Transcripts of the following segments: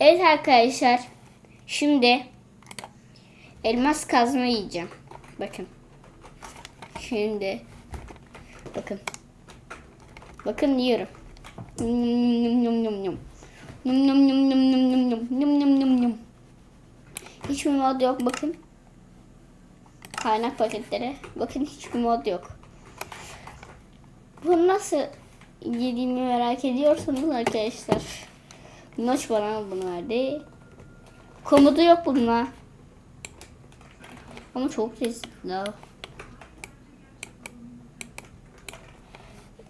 Evet arkadaşlar. Şimdi elmas kazma yiyeceğim. Bakın. Şimdi bakın. Bakın yiyorum. Num num num num. Num num num num num num num. Num num num num. Hiçbir mod yok bakın. Kaynak paketleri. Bakın hiçbir mod yok. Bu nasıl yediğimi merak ediyorsanız arkadaşlar. Noç bana bunu verdi. Komodu yok bununla. Ama çok.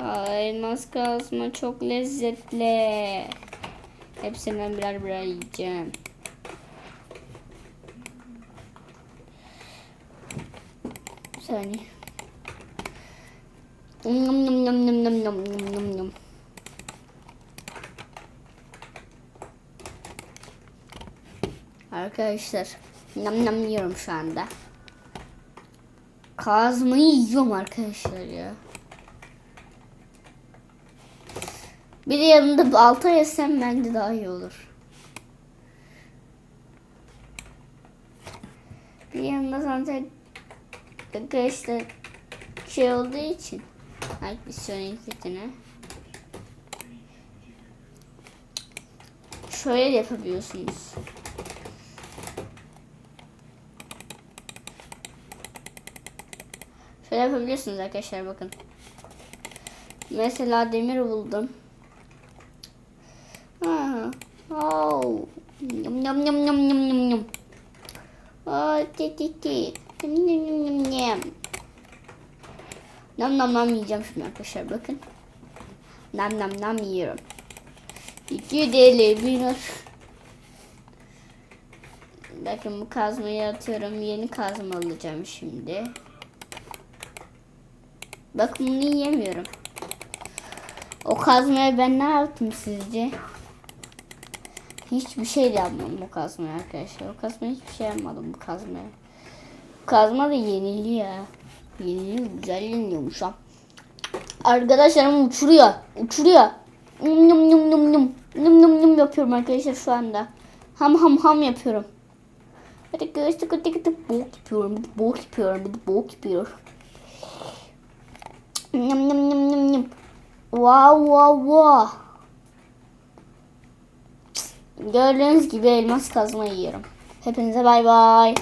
Ay, elmas kazma çok lezzetli. Hepsinden birer birer yiyeceğim. Bir saniye. Num num num num num num num num Arkadaşlar nam nam yiyorum şu anda. Kazmayı yiyorum arkadaşlar ya. Bir de yanında balta yesem bence daha iyi olur. Bir yanında zaten arkadaşlar şey olduğu için aktisyon etiketine şöyle de yapabiliyorsunuz. Şöyle yapabiliyorsunuz arkadaşlar bakın. Mesela demir buldum. Ha. Oh. Yum yum yum yum yum yum yum. Oh, ti ti ti. Yum yum yum yum yum. Nam nam nam yiyeceğim şimdi arkadaşlar bakın. Nam nam nam yiyorum. İki deli bir Bakın bu kazmayı atıyorum. Yeni kazma alacağım şimdi. Bakın bunu yiyemiyorum. O kazmaya ben ne yaptım sizce? Hiçbir şey yapmadım bu kazmaya arkadaşlar. O kazmaya hiçbir şey yapmadım bu kazmaya. Bu kazma da yeniliyor. Yeniliyor. Güzel yeniliyormuş ha. Arkadaşlarım uçuruyor. Uçuruyor. Num num num num num. Num num num yapıyorum arkadaşlar şu anda. Ham ham ham yapıyorum. Hadi göğüste kötü kötü bok yapıyorum. Bok yapıyorum. Bok yapıyorum. Nyam nyam nyam nyam nyam. Wow wow wow. Gördüğünüz gibi elmas kazma yiyorum. Hepinize bay bay.